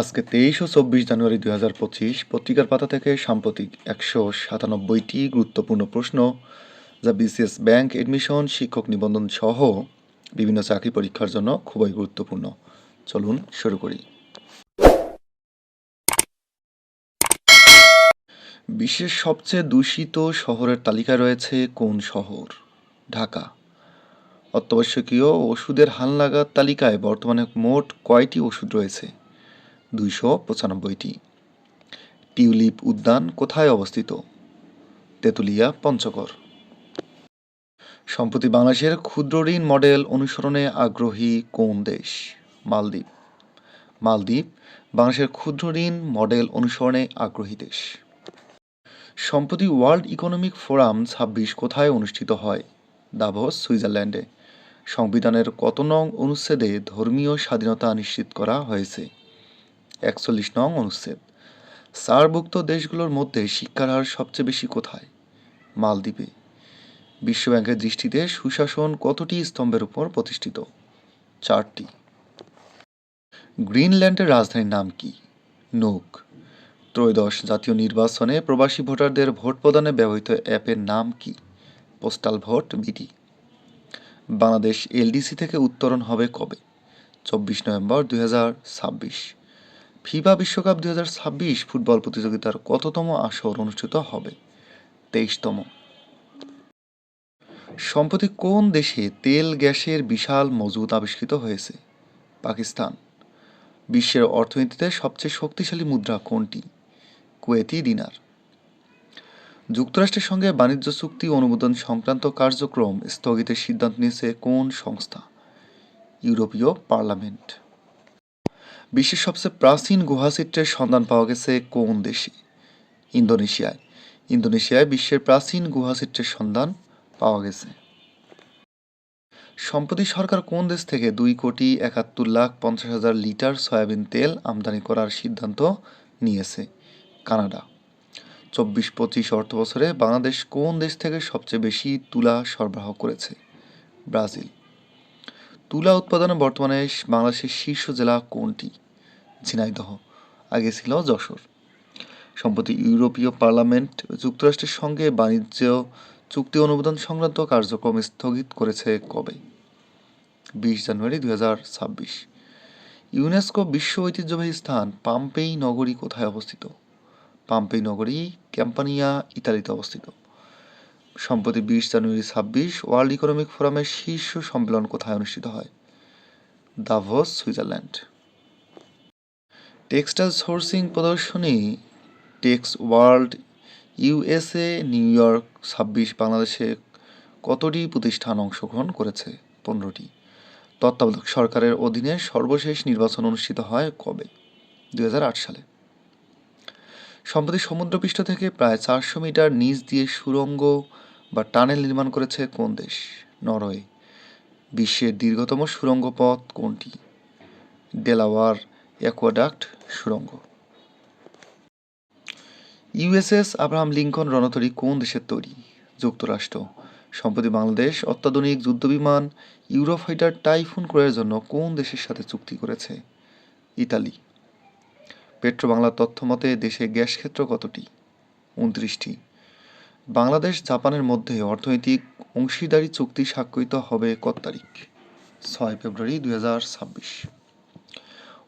আজকে তেইশ ও চব্বিশ জানুয়ারি দুই হাজার পঁচিশ পত্রিকার পাতা থেকে সাম্প্রতিক একশো সাতানব্বইটি গুরুত্বপূর্ণ প্রশ্ন, যা বিসিএস ব্যাংক এডমিশন, শিক্ষক নিবন্ধন সহ বিভিন্ন চাকরি পরীক্ষার জন্য খুবই গুরুত্বপূর্ণ। চলুন শুরু করি। বিশ্বের সবচেয়ে দূষিত শহরের তালিকায় রয়েছে কোন শহর? ঢাকা। অত্যাবশ্যকীয় ওষুধের হালনাগাদ তালিকায় বর্তমানে মোট কয়টি ওষুধ রয়েছে? দুইশো পঁচানব্বইটি। টিউলিপ উদ্যান কোথায় অবস্থিত? তেঁতুলিয়া, পঞ্চগড়। সম্প্রতি বাংলাদেশের ক্ষুদ্র ঋণ মডেল অনুসরণে আগ্রহী কোন দেশ? মালদ্বীপ। মালদ্বীপ, বাংলাদেশের ক্ষুদ্র ঋণ মডেল অনুসরণে আগ্রহী দেশ। সম্প্রতি ওয়ার্ল্ড ইকোনমিক ফোরাম ছাব্বিশ কোথায় অনুষ্ঠিত হয়? দাভোস, সুইজারল্যান্ডে। সংবিধানের কত নং অনুচ্ছেদে ধর্মীয় স্বাধীনতা নিশ্চিত করা হয়েছে? একচল্লিশ নং অনুচ্ছেদ। সারভুক্ত দেশগুলোর মধ্যে শিক্ষার হার সবচেয়ে বেশি কোথায়? মালদ্বীপে। বিশ্বব্যাংকের দৃষ্টিতে সুশাসন কতটি স্তম্ভের উপর প্রতিষ্ঠিত? চারটি। গ্রিনল্যান্ডের রাজধানীর নাম কি? নুক। ত্রয়োদশ জাতীয় নির্বাচনে প্রবাসী ভোটারদের ভোট প্রদানে ব্যবহৃত অ্যাপের নাম কি? Postal vote, BD. Bangladesh LDC থেকে উত্তরণ হবে কবে? চব্বিশ নভেম্বর দুই ফিফা বিশ্বকাপ ছাব্বিশ ফুটবল প্রতিযোগিতার কততম আসর অনুষ্ঠিত হবে? তেইশতম। সম্প্রতি কোন দেশে তেল গ্যাসের বিশাল মজুদ আবিষ্কৃত হয়েছে? পাকিস্তান। বিশ্বের অর্থনীতিতে সবচেয়ে শক্তিশালী মুদ্রা কোনটি? Kuwaiti dinar. যুক্তরাষ্ট্রের সঙ্গে বাণিজ্য চুক্তি অনুমোদন সংক্রান্ত কার্যক্রম স্থগিতের সিদ্ধান্ত নিয়েছে কোন সংস্থা? ইউরোপীয় পার্লামেন্ট। বিশ্বের সবচেয়ে প্রাচীন গুহাচিত্রের সন্ধান পাওয়া গেছে কোন দেশে? ইন্দোনেশিয়ায়। ইন্দোনেশিয়ায় বিশ্বের প্রাচীন গুহাচিত্রের সন্ধান পাওয়া গেছে। সম্প্রতি সরকার কোন দেশ থেকে দুই কোটি একাত্তর লাখ পঞ্চাশ হাজার লিটার সয়াবিন তেল আমদানি করার সিদ্ধান্ত নিয়েছে কানাডা? চব্বিশ পঁচিশ অর্থ বছরে বাংলাদেশ কোন দেশ থেকে সবচেয়ে বেশি তুলা সরবরাহ করেছে? ব্রাজিল। তুলা উৎপাদনে বর্তমানে বাংলাদেশের শীর্ষ জেলা কোনটি? ঝিনাইদহ আগে ছিল যশোর। সম্প্রতি ইউরোপীয় পার্লামেন্ট যুক্তরাষ্ট্রের সঙ্গে বাণিজ্য চুক্তি অনুমোদন সংক্রান্ত কার্যক্রম স্থগিত করেছে কবে? বিশ জানুয়ারি দু হাজার ছাব্বিশ। ইউনেস্কো বিশ্ব ঐতিহ্যবাহী স্থান পাম্পেই নগরী কোথায় অবস্থিত? পাম্পেই নগরী ক্যাম্পানিয়া, ইতালিতে অবস্থিত। সম্প্রতি বিশ জানুয়ারি ছাব্বিশ ওয়ার্ল্ড ইকোনমিক ফোরামের শীর্ষ সম্মেলন কোথায় অনুষ্ঠিত হয়? Davos, Switzerland. টেক্সটাইল সোর্সিং প্রদর্শনী, Tex World, USA, New York, ছাব্বিশ বাংলাদেশে কতটি প্রতিষ্ঠান অংশগ্রহণ করেছে? পনেরোটি। তত্ত্বাবধায়ক সরকারের অধীনে সর্বশেষ নির্বাচন অনুষ্ঠিত হয় কবে? দু হাজার আট সালে। সম্প্রতি সমুদ্রপৃষ্ঠ থেকে প্রায় চারশো মিটার নিচ দিয়ে সুরঙ্গ বা টানেল নির্মাণ করেছে কোন দেশ? নরওয়ে। বিশ্বের দীর্ঘতম সুড়ঙ্গ পথ কোনটি? ডেলাওয়ার অ্যাকোয়াডাক্ট সুড়ঙ্গ ইউএসএস আব্রাহাম লিঙ্কন রণতরী কোন দেশের তৈরি? যুক্তরাষ্ট্র। সম্প্রতি বাংলাদেশ অত্যাধুনিক যুদ্ধবিমান ইউরোফাইটার টাইফুন ক্রয়ের জন্য কোন দেশের সাথে চুক্তি করেছে? ইতালি। পেট্রো বাংলার তথ্য মতে দেশে গ্যাস ক্ষেত্র কতটি? উনত্রিশটি। বাংলাদেশ জাপানের মধ্যে অর্থনৈতিক অংশীদারি চুক্তি স্বাক্ষরিত হবে কত তারিখ? ছয় ফেব্রুয়ারি দুই হাজার ছাব্বিশ।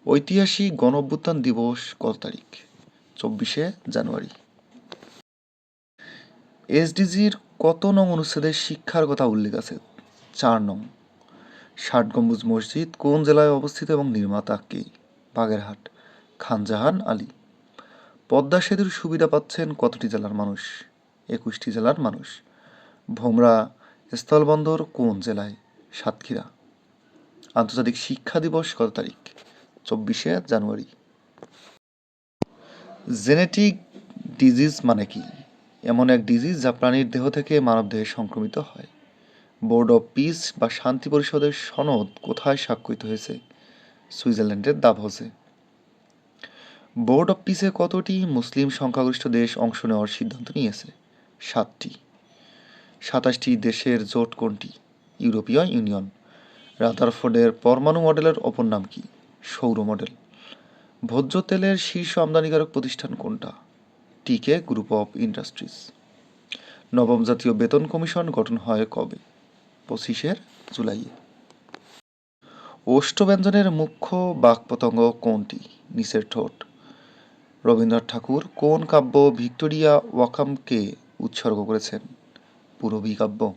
ঐতিহাসিক গণ অভ্যুত্থান দিবস কত তারিখ? চব্বিশে জানুয়ারি। এসডিজির কত নং অনুচ্ছেদে শিক্ষার কথা উল্লেখ আছে? চার নং। ষাট গম্বুজ মসজিদ কোন জেলায় অবস্থিত এবং নির্মাতা কে? বাগেরহাট। খানজাহান আলী। পদ্মা সেতুর সুবিধা পাচ্ছেন কতটি জেলার মানুষ? একুশটি জেলার মানুষ। ভোমরা স্থলবন্দর কোন জেলায়? সাতক্ষীরা। আন্তর্জাতিক শিক্ষা দিবস কত তারিখ? চব্বিশে জানুয়ারি। জেনেটিক ডিজিজ মানে কি? এমন এক ডিজিজ যা প্রাণীর দেহ থেকে মানবদেহে সংক্রমিত হয়। বোর্ড অফ পিস বা শান্তি পরিষদের সনদ কোথায় স্বাক্ষরিত হয়েছে? সুইজারল্যান্ডের দাভসে। বোর্ড অফ পিসে কতটি মুসলিম সংখ্যাগরিষ্ঠ দেশ অংশ নেওয়ার সিদ্ধান্ত নিয়েছে? সাতটি। সাতাশটি দেশের জোট কোনটি? ইউরোপীয় ইউনিয়ন। রাদারফোর্ডের পরমাণু মডেলের অপর নাম কি? সৌর মডেল। ভোজ্য তেলের শীর্ষ আমদানিকারক প্রতিষ্ঠান কোনটা? টিকে গ্রুপ অফ ইন্ডাস্ট্রিজ। নবম জাতীয় বেতন কমিশন গঠন হয় কবে? পঁচিশের জুলাইয়ে। ওষ্ঠব্যঞ্জনের মুখ্য বাকপতঙ্গ কোনটি? নিচের ঠোঁট। রবীন্দ্রনাথ ঠাকুর কোন কাব্য ভিক্টোরিয়া ওয়াকামকে উৎসর্গ করেছেন? পুরবী কাব্য।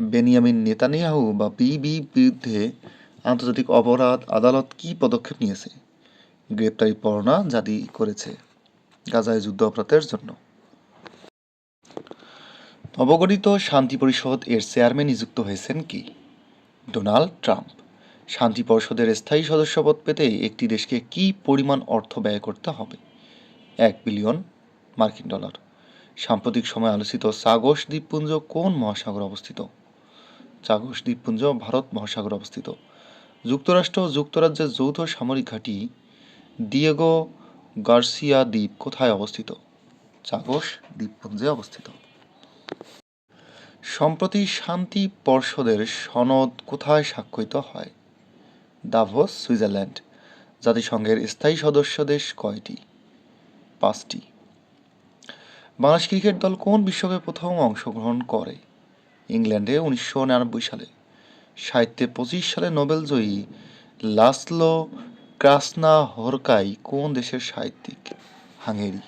বেনিয়ামিন নেতানিয়াহু বা বিবি বিরুদ্ধে আন্তর্জাতিক অপরাধ আদালত কি পদক্ষেপ নিয়েছে? গ্রেপ্তারি পরোয়ানা জারি করেছে গাজায় যুদ্ধ অপরাধের জন্য। নবগঠিত শান্তি পরিষদ এর চেয়ারম্যান নিযুক্ত হয়েছেন কি? Donald Trump. শান্তি পরিষদের স্থায়ী সদস্যপদ পেতে একটি দেশকে কি পরিমাণ অর্থ ব্যয় করতে হবে? এক বিলিয়ন মার্কিন ডলার। সাম্প্রতিক সময় আলোচিত সাগস দ্বীপপুঞ্জ কোন মহাসাগরে অবস্থিত? চাগস দ্বীপপুঞ্জ ভারত মহাসাগরে অবস্থিত। যুক্তরাষ্ট্র ও যুক্তরাজ্যের যৌথ সামরিক ঘাঁটি ডিয়েগো গার্সিয়া দ্বীপ কোথায় অবস্থিত? চাগস দ্বীপপুঞ্জে অবস্থিত। সম্প্রতি শান্তি পর্ষদের সনদ কোথায় স্বাক্ষরিত হয়? Davos, Switzerland. জাতিসংঘের স্থায়ী সদস্য দেশ কয়টি? পাঁচটি। বাংলাদেশ ক্রিকেট দল কোন বিশ্বকাপে প্রথম অংশগ্রহণ করে? ইংল্যান্ডে উনিশশো নিরানব্বই সালে। সাহিত্যে পঁচিশ সালে নোবেল জয়ী লাসলো ক্রাসনা হরকাই কোন দেশের সাহিত্যিক? হাঙ্গেরি।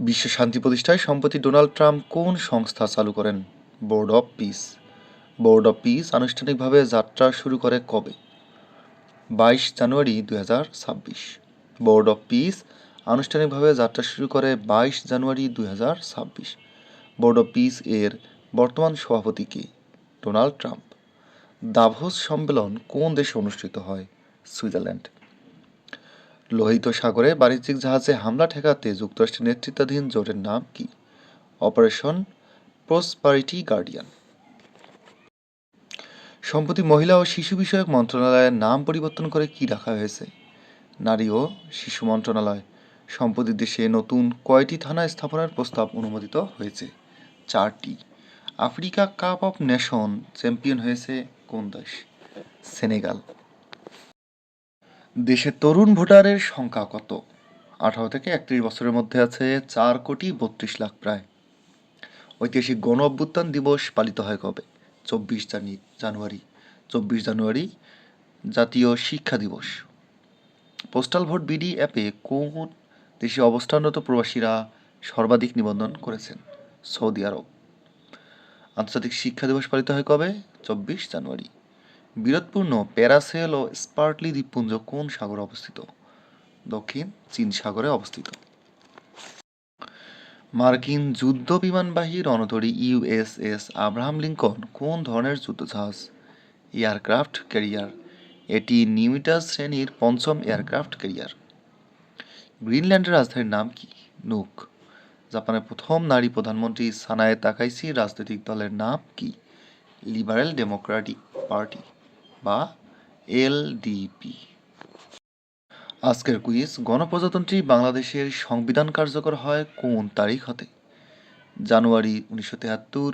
বিশ্ব শান্তি প্রতিষ্ঠায় সম্প্রতি ডোনাল্ড ট্রাম্প কোন সংস্থা চালু করেন? Board of peace. Board of peace আনুষ্ঠানিকভাবে যাত্রা শুরু করে কবে? বাইশ জানুয়ারি হাজার ছাব্বিশ। বোর্ড অফ পিস আনুষ্ঠানিকভাবে যাত্রা শুরু করে বাইশ জানুয়ারি হাজার ছাব্বিশ। বোর্ড অফ পিস এর বর্তমান সভাপতি কে? Donald Trump. দাভোস সম্মেলন কোন দেশে অনুষ্ঠিত হয়? সুইজারল্যান্ড। লোহিত সাগরে বাণিজ্যিক জাহাজে হামলা ঠেকাতে যুক্তরাষ্ট্রের নেতৃত্বাধীন জোটের নাম কি? Operation prosperity guardian. সম্প্রতি মহিলা ও শিশু বিষয়ক মন্ত্রণালয়ের নাম পরিবর্তন করে কি রাখা হয়েছে? নারী ও শিশু মন্ত্রণালয়। সম্প্রতি দেশে নতুন কয়টি থানা স্থাপনের প্রস্তাব অনুমোদিত হয়েছে। চারটি। Africa cup of nation champion হয়েছে কোন দেশ? সেনেগাল। দেশে তরুণ ভোটারের সংখ্যা কত? আঠারো থেকে একত্রিশ বছরের মধ্যে আছে চার কোটি বত্রিশ লাখ প্রায়। ঐতিহাসিক গণ অভ্যুত্থান দিবস পালিত হয় কবে? চব্বিশ জানি, জানুয়ারি। চব্বিশ জানুয়ারি জাতীয় শিক্ষা দিবস। পোস্টাল ভোট বিডি অ্যাপে কোন দেশে অবস্থানরত প্রবাসীরা সর্বাধিক নিবন্ধন করেছেন? Saudi Arab. আন্তর্জাতিক শিক্ষা দিবস পালিত হয় কবে? চব্বিশ জানুয়ারি। বিরোধপূর্ণ প্যারাসেল ও স্পার্টলি দ্বীপপুঞ্জ কোন সাগরে অবস্থিত? দক্ষিণ চীন সাগরে অবস্থিত। মার্কিন যুদ্ধ বিমানবাহী রণতরী ইউএসএস আব্রাহাম লিঙ্কন কোন ধরনের যুদ্ধজাহাজ? Aircraft carrier. এটি নিউমিটাস শ্রেণির পঞ্চম এয়ারক্রাফট ক্যারিয়ার। গ্রিনল্যান্ডের রাজধানীর নাম কি? নুক। জাপানের প্রথম নারী প্রধানমন্ত্রী সানায়ে তাকাইসি রাজনৈতিক দলের নাম কি? লিবারেল ডেমোক্রেটিক পার্টি বা এলডিপি আজকের কুইজ, গণপ্রজাতন্ত্রী বাংলাদেশের সংবিধান কার্যকর হয় কোন তারিখ হতে? জানুয়ারি উনিশশো তেহাত্তর,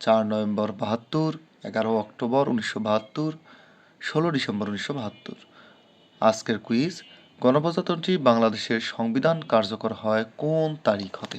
চার নভেম্বর বাহাত্তর, এগারো অক্টোবর উনিশশো বাহাত্তর, ষোলো ডিসেম্বর উনিশশো বাহাত্তর। আজকের কুইজ, গণপ্রজাতন্ত্রী বাংলাদেশের সংবিধান কার্যকর হয় কোন তারিখ হতে?